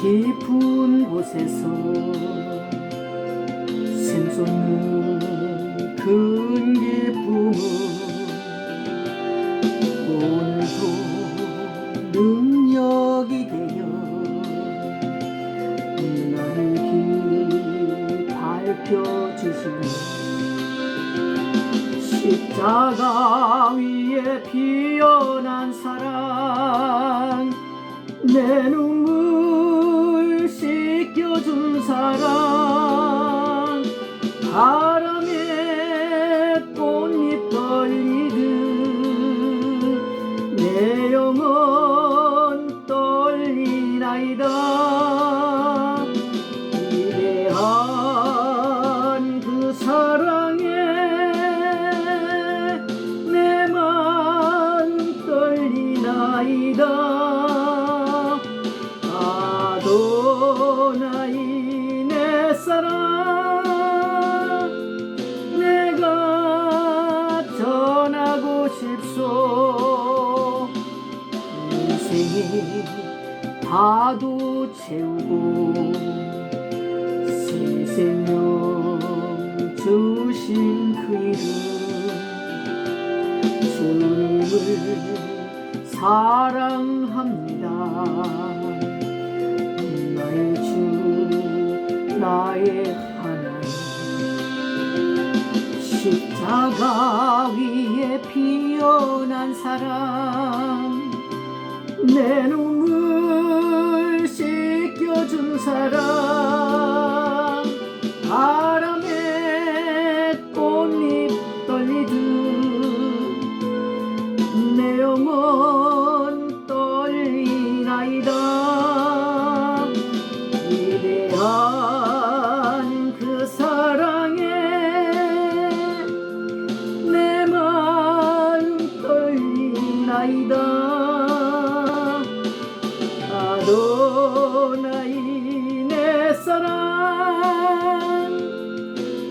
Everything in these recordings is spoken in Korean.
깊은 곳에서 샘솟는 큰 기쁨은 오늘도 능력이 되어 나의 길 밝혀주시네 십자가 위에 피어난 사랑 내 눈물 씻겨준 사랑. 바람에 꽃잎 떨리듯 내 영혼 떨리나이다 사랑 내가 전하고 싶소. 인생이 파도 채우고 새 생명 주신 그 이름 주님을 사랑합니다 나의 하나님. 십자가 위에 피어난 사랑 내 눈물 씻겨준 사랑 바람에 꽃잎 떨리듯 내 영혼 떨리나이다. 아도나이 내 사랑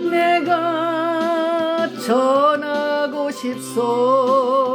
내가 전하고 싶소